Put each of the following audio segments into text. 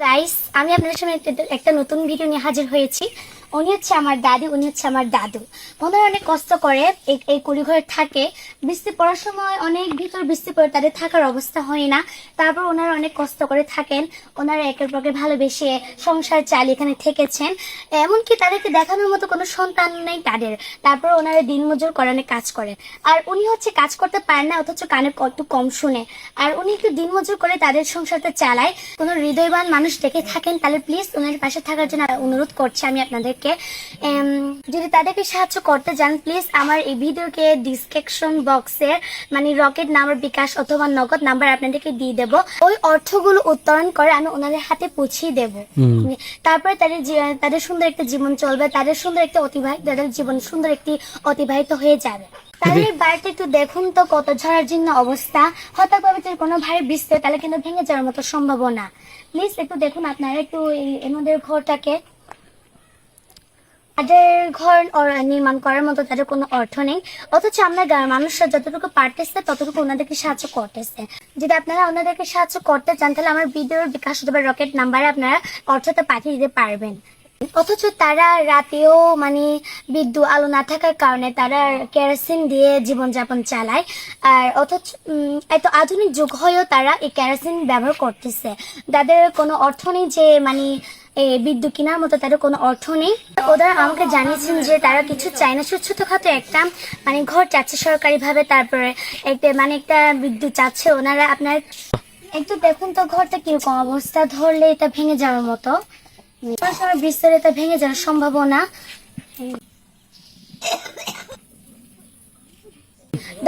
Guys আমি আপনাদের সামনে একটা- নতুন ভিডিও নিয়ে হাজির হয়েছি। উনি হচ্ছে আমার দাদি, উনি হচ্ছে আমার দাদু। ওনারা অনেক কষ্ট করে এই- এই কুড়ি থাকে। বৃষ্টি পড়ার সময় অনেক ভিতর বৃষ্টি পড়ে, তাদের থাকার অবস্থা হয় না। তারপর ওনারা অনেক কষ্ট করে থাকেন। ওনারা একের পরকে ভালোবেসে সংসার চালিয়ে এখানে থেকেছেন। এমনকি তাদেরকে দেখানোর মতো কোনো সন্তান নেই তাদের। তারপর ওনারা দিনমজুর করে অনেক কাজ করেন। আর উনি হচ্ছে কাজ করতে পারেন না, অথচ কানে একটু কম শুনে। আর উনি একটু দিনমজুর করে তাদের সংসারটা চালায়। কোনো হৃদয়বান মানুষ দেখে থাকেন, তাহলে প্লিজ ওনার পাশে থাকার জন্য অনুরোধ করছি। আমি আপনাদেরকে এম, যদি তাদেরকে সাহায্য করতে চান প্লিজ আমার এই ভিডিওকে ডিসক্রিপশন বক্সে মানে রকেট নাম্বার বিকাশ অথবা নগদ নাম্বার আপনাদেরকে দিয়ে দেব ওই অর্থগুলো উত্তোলন করে আমি ওনাদের হাতে পৌঁছিয়ে দেব তারপরে তাদের তাদের সুন্দর একটা জীবন চলবে তাদের সুন্দর একটা অতিবাহিত তাদের জীবন সুন্দর একটি অতিবাহিত হয়ে যাবে তাদের বাড়িতে একটু দেখুন তো কত ঝড়ার জন্য অবস্থা হঠাৎ ভাবে যদি কোনো ভারী বৃষ্টি তাহলে কিন্তু ভেঙে যাওয়ার মতো সম্ভাবনা প্লিজ একটু দেখুন আপনারা একটু এই- এনাদের ঘরটাকে তাদের ঘর নির্মাণ করার মতো তাদের কোনো অর্থ নেই। অথচ আমরা মানুষরা যতটুকু পারতেছে, ততটুকু ওনাদেরকে সাহায্য করতেছে। যদি আপনারা ওনাদেরকে সাহায্য করতে চান, তাহলে আমার ভিডিওর বিকাশ অথবা রকেট নাম্বারে আপনারা অর্থটা পাঠিয়ে দিতে পারবেন। অথচ তারা রাতেও মানে বিদ্যুৎ আলো না থাকার কারণে তারা কেরোসিন দিয়ে জীবনযাপন চালায়। আর অথচ এত আধুনিক যুগ হয়েও তারা এই কেরোসিন ব্যবহার করতেছে। তাদের কোনো অর্থ নেই যে মানে বিদ্যুৎ কেনার মতো তাদের কোনো অর্থ নেই। ওরা আমাকে জানিয়েছেন যে তারা কিছু চায় না। ছোট ছোটখাটো একটা মানে ঘর চাচ্ছে সরকারি ভাবে তারপরে একটা মানে একটা বিদ্যুৎ চাচ্ছে ওনারা। আপনার একটু দেখুন তো ঘরটা কীরকম অবস্থা। ধরলে এটা ভেঙে যাওয়ার মতো। সময় বৃষ্টির এটা ভেঙে যাওয়ার সম্ভাবনা।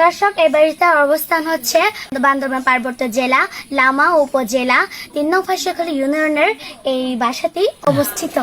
দর্শক এই তার অবস্থান হচ্ছে বান্দরবান পার্বত্য জেলা, লামা উপজেলা, তিন নং ফাঁসিয়াখালী ইউনিয়নের এই বাসাতেই অবস্থিত।